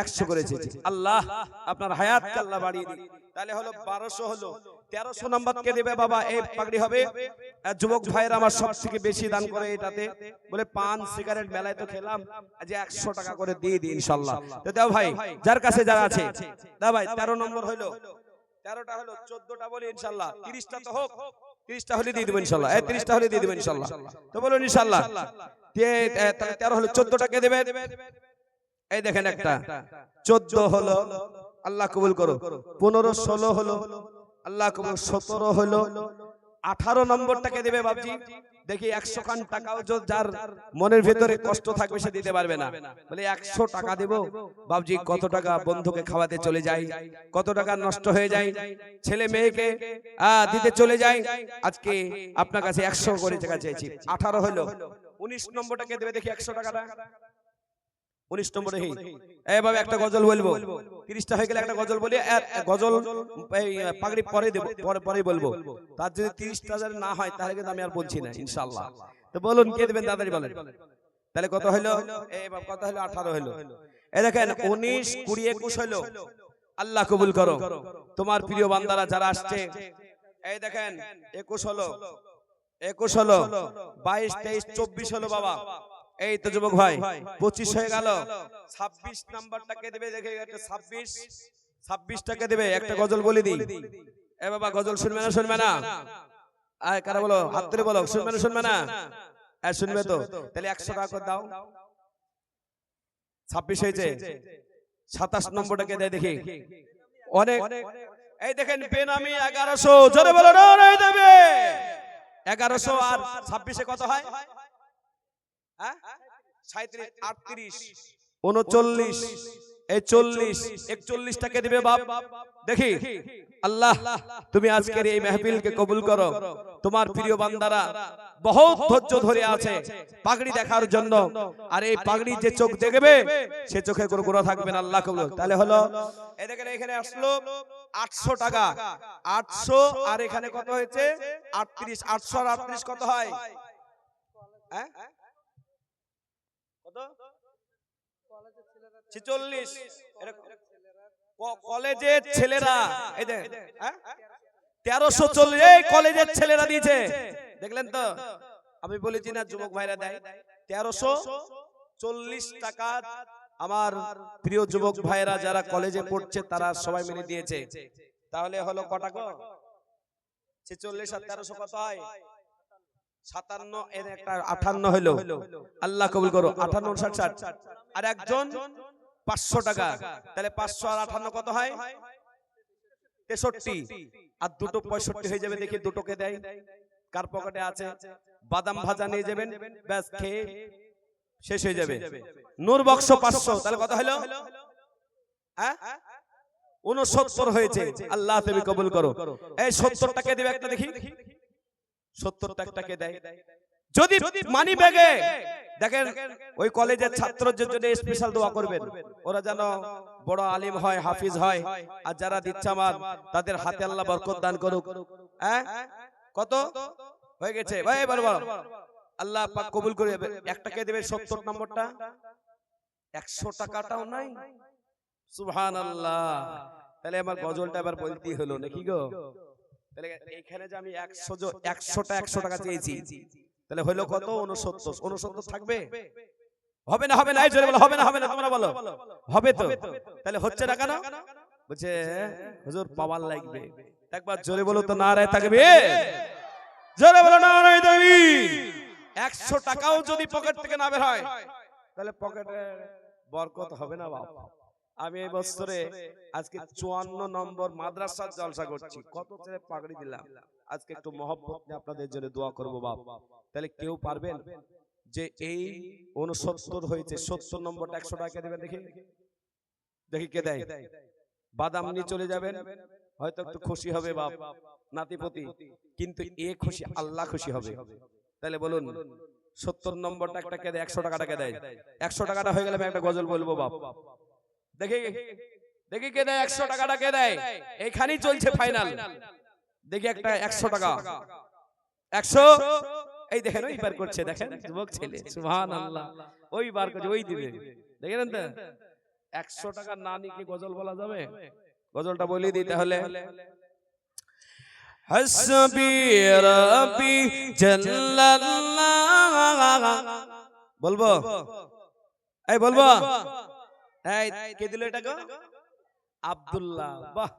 একশো করেছে। আল্লাহ আপনার হায়াত আল্লাহ বাড়িয়ে দিন। তাহলে হলো বারোশো হলো। তেরোশো নাম্বার কে দেবে বাবা এই পাগড়ি হবে। যুবক ভাইয়ের আমার সব থেকে বেশি দান করে এটাতে। বলে পান সিগারেট মেলায় তো খেলাম। যে একশো টাকা করে দিয়ে দিই ইনশাল্লাহ। তো দাও ভাই যার কাছে যারা আছে। দাও ভাই তেরো নম্বর হইল তেরোটা হলো চোদ্দটা বলি ইনশাল্লাহ। তিরিশটা তো হোক। তিরিশটা হলে দিয়ে দেবো ইনশাল্লাহ। এই তিরিশটা হলে দিয়ে দেবো ইনশাল্লাহ। তো বলুন ইনশাল্লাহ। তেরো হলো চোদ্দটা কে দেবে এই দেখেন একটা। চোদ্দ হলো আল্লাহ কবুল করো। পনেরো ষোলো হলো আল্লাহ কবুল সতেরো হলো আঠারো নম্বরটাকে দেবে বাবজি দেখি একশো খান টাকাও যার মনের ভেতরে কষ্ট থাকবে সে দিতে পারবে না। বলে একশো টাকা দেব। বাবজি কত টাকা বন্ধুকে খাওয়াতে চলে যায় কত টাকা নষ্ট হয়ে যায়। ছেলে মেয়েকে আহ, দিতে চলে যায় আজকে আপনার কাছে একশো করে টাকা চাইছি। আঠারো হলো। উনিশ নম্বরটাকে দেবে দেখি একশো টাকাটা উনিশ নম্বরে হি এইভাবে একটা গজল বলব। তিরিশটা হয়ে গেলে একটা গজল বলি গজল পাগড়ি পরে দেবো পরে পরেই বলব। তার যদি তিরিশটা হাজার না হয় তাহলে কিন্তু আমি আর বলছি না ইনশাল্লাহ তো বলুন কে দেবেন তাড়াতাড়ি বলেন। তাহলে কত হলো? কত হলো? আঠারো হলো। এই দেখেন উনিশ কুড়ি একুশ হলো। আল্লাহ কবুল করো। তোমার প্রিয় বান্দারা যারা আসছে এই দেখেন একুশ হলো। একুশ হলো। বাইশ তেইশ চব্বিশ হলো বাবা। এই তো যুবক ভাই পঁচিশ হয়ে গেল। ছাব্বিশ নাম্বারটাকে দেবে দেখে ছাব্বিশ। ছাব্বিশটাকে দেবে একটা গজল বলে দিই। এ বাবা গজল শুনবে না শুনবে না। আয় কারা বলো? হাত তুলে বলো। শুনবে না শুনবে না। হ্যাঁ শুনবে তো। তাহলে একশো টাকা করে দাও। ছাব্বিশ হয়েছে। সাতাশ নম্বরটাকে দেয় দেখি। অনেক এই দেখেন বেনামি এগারোশো। জোরে বলো দেবে। এগারোশো আর ছাব্বিশে কত হ্যাঁ? আটত্রিশ, উনচল্লিশ, এই চল্লিশ একচল্লিশ টাকা দিবে দেখি। আল্লাহ, তুমি আজকের এই মেহফিলকে কবুল করো। তোমার প্রিয় বান্দারা বহুত ধৈর্য ধরে আছে পাগড়ি দেখার জন্য। আর এই পাগড়ি যে চোখ দেখবে, সে চোখে কোনো থাকবে না, আল্লাহ কবুল তাহলে হলো এখানে আসলো আটশো টাকা। আটশো, আর এখানে কত হয়েছে? আটত্রিশ, আটশো আর আটত্রিশ কত হয়? হ্যাঁ? কত? ছেচল্লিশ। কলেজের ছেলেরা এই দেখ তেরোশো চল্লিশ এই কলেজের ছেলেরা দিয়েছে। দেখলেন তো? আমি বলেছি না যুবক ভাইরা দেয়। তেরোশো চল্লিশ টাকা আমার প্রিয় যুবক ভাইরা যারা কলেজে পড়ছে তারা সবাই মিলে দিয়েছে। তাহলে হলো কটা গো? ছেচল্লিশ আর তেরোশো কত হয়? সাতান্ন এর একটা আঠান্ন হলো আল্লাহ কবুল করো আঠান্ন ষাট ষাট। আর একজন পাঁচশো টাকা। তাহলে পাঁচশো আর আঠান্ন কত হয়? তেষট্টি। আর দুটো পঁয়ষট্টি হয়ে যাবে দেখি দুটোকে দেয়। কার পকেটে আছে? বাদাম ভাজা নিয়ে যাবেন? ব্যাস খেয়ে শেষ হয়ে যাবে। নূর বক্স পাঁচশো। তাহলে কত হলো? উনসত্তর হয়েছে। আল্লাহ তুমি কবুল করো। এই সত্তর টাকা দেবে একটা দেখি। সত্তর টাকাকে দেয়। যদি মানি ব্যাগে দেখেন ওই কলেজের ছাত্রদের জন্য স্পেশাল দোয়া করবেন। ওরা যেন বড় আলিম হয় হাফিজ হয় আর যারা তাদের হাতে আল্লাহ বরকত দান করুক। হ্যাঁ? কত? হয়ে গেছে। ভাই আল্লাহ পাক কবুল করে একটাকে দেবে। সত্তর নম্বরটা? একশো টাকাটাও নাই। সুবহান আল্লাহ তাহলে আমার গজলটা এবার বলতেই হলো নাকি গো? তাহলে এইখানে যে আমি একশো একশোটা একশো টাকা চেয়েছি তাহলে হইল কত উনসত্তর উনসত্তর থাকবে হবে না হবে না এই জোরে বলো হবে না হবে না তোমরা বলো হবে তো তাহলে হচ্ছে না কেন বলছে হুজুর পাওয়ার লাগবে একবার জোরে বলো তো না রায় থাকবে জোরে বলো না রায় দেবী একশো টাকাও যদি পকেট থেকে না বের হয় তাহলে পকেটে বরকত হবে না বাবা আমি এই বছরে আজকে চুয়ান্ন নম্বর মাদ্রাসার জলসা করছি। কত ছেলে পাগড়ি দিলাম। আজকে একটু মহব্বত আপনাদের জন্য দোয়া করব বাপ। তাহলে কেউ পারবেন যে এই উনসত্তর হয়েছে সত্তর নম্বরটা একশো টাকা দেবেন। দেখি। দেখি। কে দেয়। বাদাম নিয়ে চলে যাবেন। হয়তো একটু খুশি হবে বাপ। নাতিপতি। কিন্তু এ খুশি আল্লাহ খুশি হবে। তাহলে বলুন সত্তর নম্বরটা একটা কে দেয়? একশো টাকাটাকে দেয়? একশো টাকাটা হয়ে গেলে আমি একটা গজল বলব বাপ দেখি দেখি কে দেয়? একশো টাকাটা কে দেয়? এখানেই চলছে ফাইনাল দেখি একটা একশো টাকা। একশো এই দেখেন ওই বার করছে দেখেন যুবক ছেলে সুহান আল্লাহ ওই বার করছে ওই দিবে। দেখেন তো? একশো টাকা না নিয়ে গজল বলা যাবে? গজলটা বলে দিই তাহলে। হাসবি রব্বি জাল্লাল্লাহ। বলব? এই বলব? এই কে দিল এটা গো আব্দুল্লাহ। বাহ।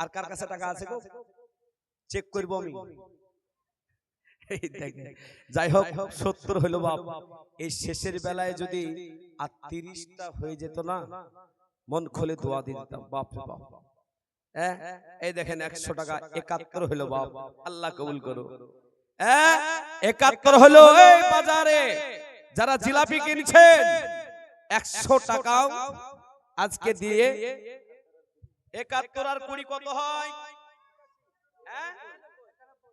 আর কার কাছে টাকা আছে গো? চেক করব আমি। যাই হোক সত্তর হইল বাপ। এই শেষের বেলায় যদি আর তিরিশটা হয়ে যেত না মন খুলে দোয়া দিতাম বাপ বাপ? এই দেখেন একশো টাকা একাত্তর হইল বাপ। আল্লাহ কবুল করো? একাত্তর হলো এই বাজারে। যারা জিলাপি কিনছেন একশো টাকাও আজকে দিয়ে একাত্তর আর কুড়ি কত হয়? হ্যাঁ?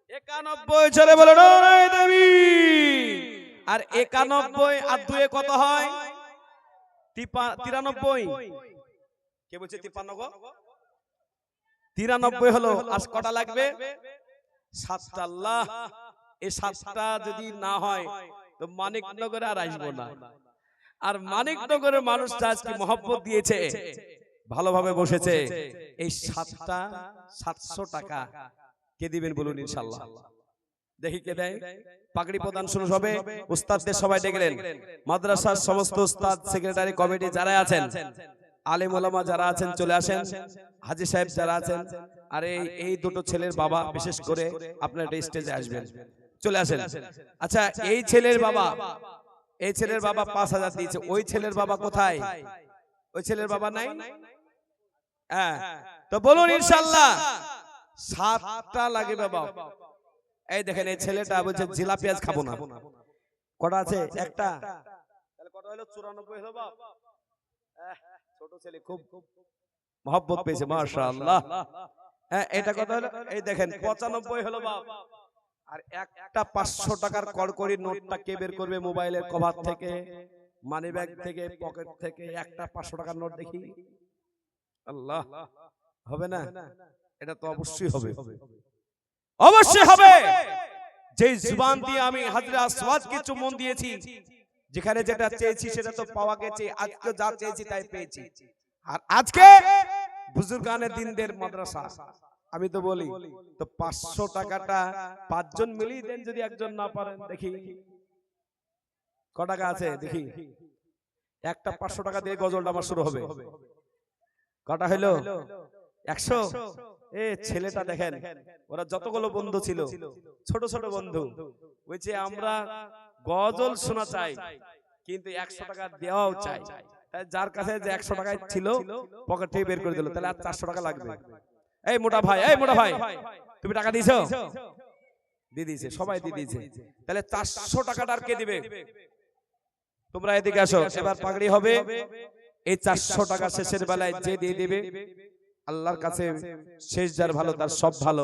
একানব্বই বলে দেবী! আর একানব্বই আর দুয়ে কত হয়? তিরানব্বই। কে বলছে তিপ্পান্ন তিরানব্বই হলো আজ কটা লাগবে? সাতটা। আল্লাহ এই সাতটা যদি না হয় তো মানিকনগরে আর আসব না। আর মানিকনগরের মানুষটা আজকে মহব্বত দিয়েছে। ভালোভাবে বসেছে। এই সাতটা সাতশো টাকা। কে দিবেন বলুন ইনশাল্লাহ। দেখি কে দেয়। পাগড়ি প্রদান শুরু হবে উস্তাদদের সবাই দেখলেন মাদ্রাসার সমস্ত উস্তাদ সেক্রেটারি কমিটি যারা আছেন আলেম ওলামা যারা আছেন চলে আসেন। হাজি সাহেব যারা আছেন আর এই এই দুটো ছেলের বাবা বিশেষ করে আপনার স্টেজে আসবেন। চলে আসেন। আচ্ছা এই ছেলের বাবা। এই ছেলের বাবা পাঁচ হাজার দিয়েছে। ওই ছেলের বাবা কোথায়? ওই ছেলের বাবা নাই? হ্যাঁ। তো বলুন ইনশাল্লাহ সাতটা লাগে বাবা। এই দেখেন এই ছেলেটা বলছে জিলাপি আজ খাব না। কটা আছে? একটা। তাহলে কটা হলো? চুরানব্বই হলো বাপ। ছোট ছেলে খুব। মহব্বত পেয়েছে মাশাআল্লাহ। হ্যাঁ এটা কত হলো? এই দেখেন পঁচানব্বই হলো বাপ। আর একটা পাঁচশো টাকার নোটটা কে বের করবে মোবাইলের কভার থেকে মানি ব্যাগ থেকে পকেট থেকে, একটা পাঁচশো টাকার নোট দেখি। আল্লাহ, হবে না? এটা তো অবশ্যই হবে। অবশ্যই হবে! যে জুবান দিয়ে আমি দিয়েছি, যেখানে যেটা চেয়েছি সেটা তো পাওয়া গেছে, আজকে যা চেয়েছি তাই পেয়েছি। আর আজকে বুজুর্গানের দিনদের মাদ্রাসা। আমি তো বলি তো পাঁচশো টাকাটা পাঁচজন মিলিয়ে দেন যদি একজন না পারেন দেখি। ক টাকা আছে দেখি। একটা পাঁচশো টাকা দিয়ে গজলটা আমার শুরু হবে। কটা হইল একশো? এ ছেলেটা দেখেন ওরা যতগুলো বন্ধু ছিল ছোট ছোট বন্ধু। বলছে আমরা গজল শোনা চাই কিন্তু একশো টাকা দেওয়াও চাই। যার কাছে যে একশো টাকায় ছিল পকেট থেকে বের করে দিল তাহলে আর চারশো টাকা লাগবে। এই মোটা ভাই এই মোটা ভাই। তুমি টাকা দিয়েছ? দিয়ে দিয়েছে সবাই দিয়ে দিয়েছে। তাহলে চারশো টাকাটা আর কে দিবে? তোমরা এদিকে আসো এবার পাগড়ি হবে। এই চারশো টাকা শেষের বেলায় যে দিয়ে দিবে আল্লাহর কাছে শেষ যার ভালো তার সব ভালো।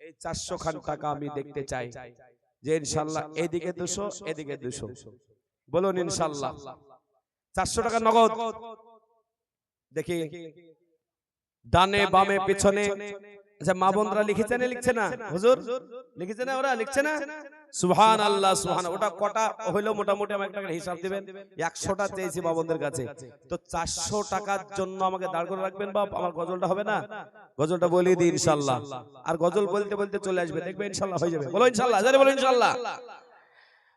এই চারশো খান টাকা আমি দেখতে চাই। যে ইনশাল্লাহ এদিকে দুশো এদিকে দুশো। বলুন ইনশাল্লাহ। চারশো টাকা নগদ। দেখি। ডানে বামে পিছনে। আচ্ছা মা বোনরা লিখেছে না লিখছে না? হুজুর? লিখেছে না ওরা? লিখছে না? সুবহান আল্লাহ সুবহান ওটা কটা হইল? মোটামুটি আমাকে একটা হিসাব দিবেন। একশোটা চেয়েছি মা বোনদের কাছে। তো চারশো টাকার জন্য আমাকে দাঁড় করে রাখবেন বাপ? আমার গজলটা হবে না? গজলটা বলে দিই ইনশাল্লাহ। আর গজল বলতে বলতে চলে আসবে। দেখবে ইনশাল্লাহ হয়ে যাবে। বলো ইনশাল্লাহ বলো ইনশাল্লাহ।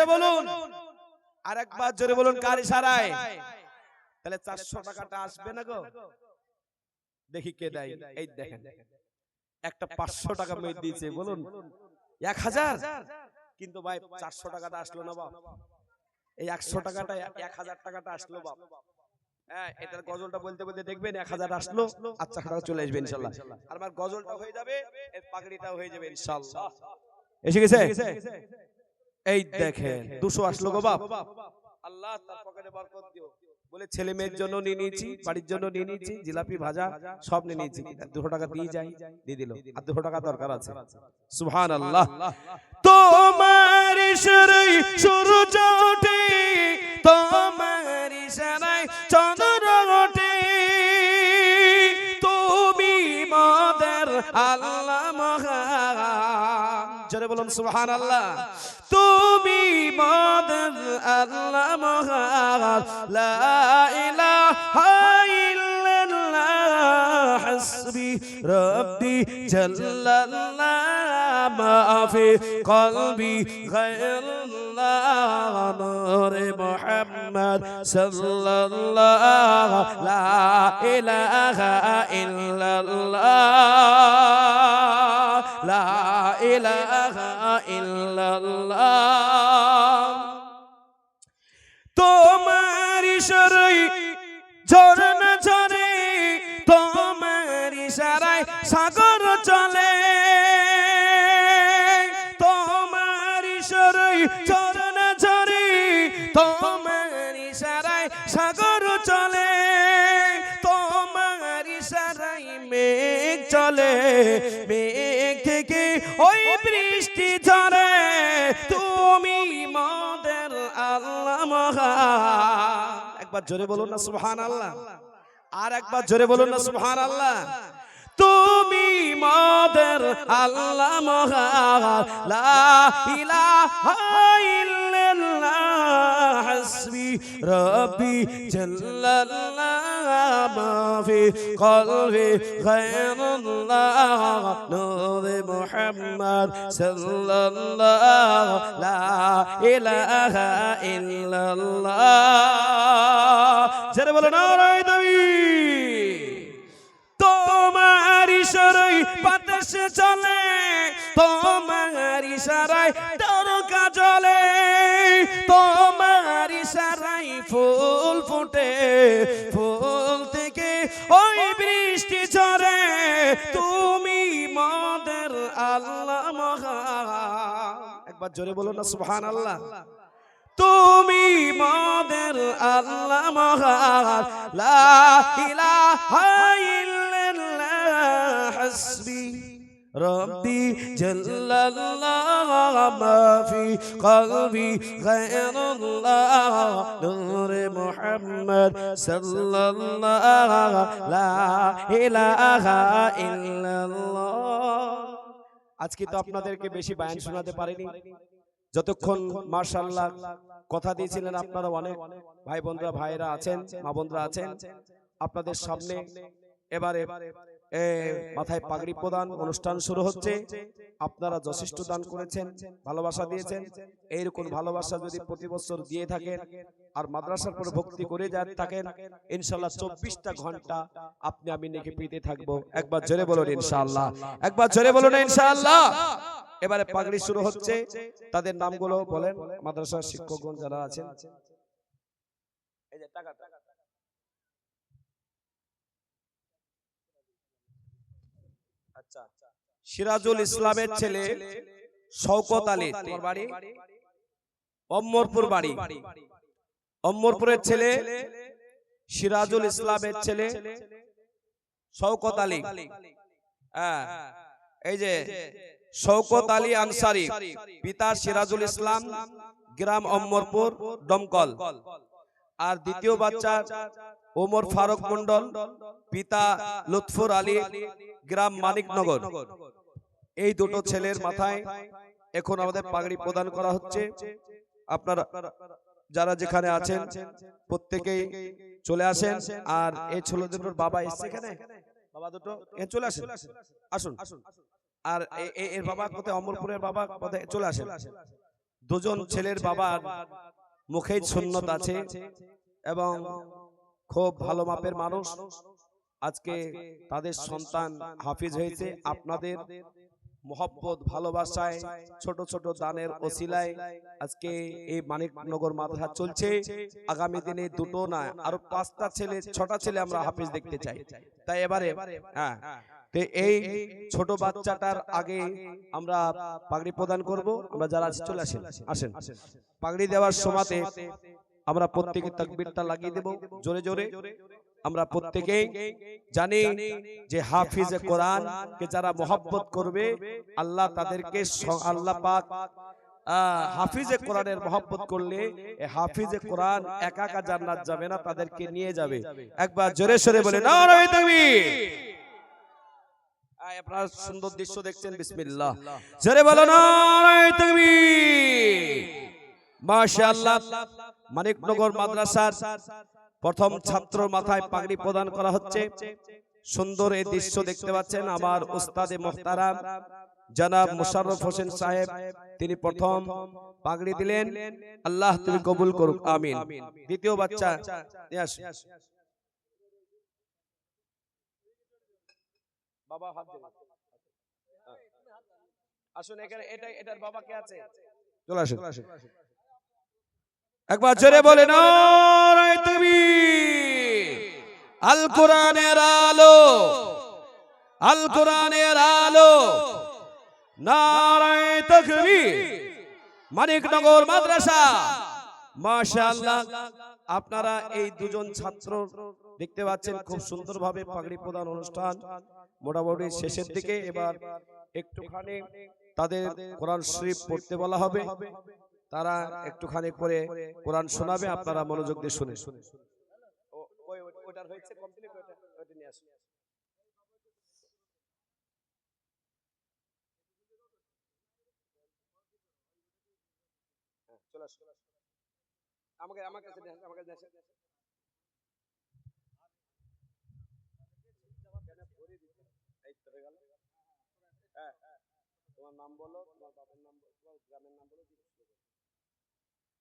জোরে বলুন। আরেকবার জোরে বলুন কার ইশারায়? তাহলে চারশো টাকাটা আসবে না গো? দেখি কে দেয়। এই দেখেন। একটা পাঁচশো টাকা মেয়ে দিয়েছে বলুন। এক হাজার? কিন্তু ভাই চারশো টাকাটা আসলো না বাপ। এই একশো টাকাটা এক হাজার টাকাটা আসলো বাপ। হ্যাঁ এটার গজলটা বলতে বলতে দেখবেন এক হাজার আসলো। আচ্ছা টাকা চলে আসবে ইনশাল্লাহ। আর আমার গজলটা হয়ে যাবে এর পাগড়িটাও হয়ে যাবে ইনশাল্লাহ। এসে গেছে? এই দেখেন দুশো আসলো গো বাপ। আল্লাহ তার পকেটে বরকত দিও। বলে ছেলে মেয়ের জন্য নিয়ে নিয়েছি বাড়ির জন্য নিয়ে নিয়েছি জিলাপি ভাজা সব নিয়ে নিয়েছি দুশো টাকা দিয়ে যাই দিয়ে দিল। আর দুশো টাকা দরকার আছে। সুহান আল্লাহ তোমার ইশারায় সূর্য ওঠে তোমার ইশারায় চন্দ্র ওঠে। তুমি মদের আল্লাহ বলুন সুবহান আল্লাহ তুমি মদের আল্লাহ মহান লা ইলাহা ইল্লাল্লাহ হাসবি রব্বি জাল্লাল্লাহ মা ফি কলবি গায়রুল্লাহ নূর মুহাম্মদ সাল্লাল্লাহ। লা ইলাহা ইল্লাল্লাহ। লা ইলাহা ইল্লাল্লাহ। তোমার ইশারায় ঝরনা ঝরে, তোমার ইশারায় সাগর চলে। তোমার ইশারায় ঝরনা ঝরে, তোমার ইশারায় সাগর চলে। তোমার ইশারায় মেঘ চলে একবার জোরে বলুন না সুহান আল্লাহ আর একবার জোরে বলুন না সুহান আল্লাহ তুমি মাদের আল্লাহ মহান লা ইলাহা ইল্লাল্লাহ মা ফি কলবি গায়রুল্লাহ নূর মুহাম্মদ সাল্লাল্লাহ লা ইলাহা ইল্লাল্লাহ জোরে বলো নারায়ে তাকবীর তোমার ইশারায় বাতাস চলে তোমার ইশারায় তারকা জ্বলে তোমার ইশারায় ফুল ফুটে, ফুল তুমি মাদের আল্লাহ মহা। একবার জোরে বলো না সুহান আল্লাহ তুমি মাদের আল্লাহ মহা। লা ইলাহা হাসবি। রব্বি জাল্লাল্লাহ মা ফি কলবি গায়রুল্লাহ নূর মুহাম্মদ সাল্লাল্লাহ লা ইলাহা ইল্লাল্লাহ। আজকে তো আপনাদেরকে বেশি বায়ান শোনাতে পারিনি। যতক্ষণ মার্শাল্লাহ কথা দিয়েছিলেন আপনারা অনেক ভাই বোনরা ভাইরা আছেন মা বোনরা আছেন আপনাদের সামনে এবারে মাথায় পাগড়ি প্রদান অনুষ্ঠান শুরু হচ্ছে। আপনারা যথেষ্ট দান করেছেন ভালোবাসা দিয়েছেন। এইরকম ভালোবাসা যদি প্রতি বছর দিয়ে থাকেন আর মাদ্রাসার পর ভক্তি করে যা থাকেন ইনশাল্লাহ চব্বিশটা ঘণ্টা আপনি আমি নেকে পেতে থাকব। একবার জোরে বলুন ইনশাআল্লাহ একবার জোরে বলুন ইনশাআল্লাহ এবারে পাগড়ি শুরু হচ্ছে। তাদের নামগুলো বলেন মাদ্রাসার শিক্ষকগণ যারা আছেন। এই যে টাকা, টাকা, টাকা। আচ্ছা সিরাজুল ইসলামের ছেলে শওকত আলী তোমার বাড়ি? অম্মরপুর বাড়ি। অম্মরপুরের ছেলে সিরাজুল ইসলামের ছেলে শওকত আলী। হ্যাঁ। এই যে শওকত আলী আনসারি পিতা সিরাজুল ইসলাম গ্রাম অম্মরপুর দমকল। আর দ্বিতীয় বাচ্চা ওমর ফারুক মন্ডল পিতা লুৎফর আলী গ্রাম মানিকনগর। এই দুটো ছেলের মাথায় এখন আমাদের পাগড়ি প্রদান করা হচ্ছে। আপনারা যারা যেখানে আছেন প্রত্যেকেই চলে আসেন। আর এই ছেলে দুটোর বাবা এসছে এখানে বাবা দুটো চলে আসেন। আসুন। আর এর বাবা কোথায়? অমরপুরের বাবা কোথায়? চলে আসেন। দুজন ছেলের বাবার মুখেই সুন্নত আছে এবং খুব ভালো মাপের মানুষ। আজকে তাদের সন্তান হাফিজ হয়েছে। আপনাদের মোহব্বত ভালোবাসায় ছোট ছোট দানের ওসিলায় আজকে এই মানিকনগর মাদ্রাসা চলছে। আগামী দিনে দুটো না আরও পাঁচটা ছেলে ছটা ছেলে আমরা হাফিজ দেখতে চাই। তাই এবারে হ্যাঁ। তো এই ছোট বাচ্চাটার আগে আমরা পাগড়ি প্রদান করব। আমরা যারা চলে আসেন। আসেন। পাগড়ি দেওয়ার সময়তে আমরা প্রত্যেকে তাকবীরটা লাগিয়ে দেব। জোরে জোরে। আমরা প্রত্যেকেই জানি যে হাফিজে কোরআন কে যারা মোহাব্বত করবে আল্লাহ তাদেরকে আল্লাহ পাক হাফিজে কোরআনের মোহাব্বত করলে হাফিজে কোরআন একা একা জান্নাত যাবে না তাদেরকে নিয়ে যাবে। একবার জোরে সরে বলে নারায়ে তাকবীর! আয় আপনারা সুন্দর দৃশ্য দেখছেন বিসমিল্লাহ। জোরে বলো নারায়ে তাকবীর! মাশাআল্লাহ। মানিকনগর মাদ্রাসার প্রথম ছাত্র মাথায় পাগড়ি প্রদান করা হচ্ছে। সুন্দর এই দৃশ্য দেখতে পাচ্ছেন আমার উস্তাদে মোহতারাম জনাব মুশাররফ হোসেন সাহেব। তিনি প্রথম পাগড়ি দিলেন, আল্লাহ তুমি কবুল করুক, আমিন। দ্বিতীয় বাচ্চা বাবা, হাত। আসুন এখানে, এটা, এটার বাবা কে আছে? চলে আসুন। একবার জোরে বলে তাকবীর। আল কোরআনের আলো। আল কোরআনের আলো। নারায়ে মানিকনগর মাদ্রাসা। মাশাআল্লাহ। আপনারা এই দুজন ছাত্র দেখতে পাচ্ছেন খুব সুন্দরভাবে পাগড়ি প্রদান অনুষ্ঠান। মোটামুটি শেষের দিকে এবার একটুখানি তাদের কোরআন শরীফ পড়তে বলা হবে। তারা একটুখানি করে কোরআন শোনাবে আপনারা মনোযোগ দিয়ে শুনে আমাকে দেন, আমার কাছে দেন। এই তো হয়ে। হ্যাঁ, হ্যাঁ। তোমার নাম বলো তোমার বাবার নাম বলো গ্রামের নাম বলো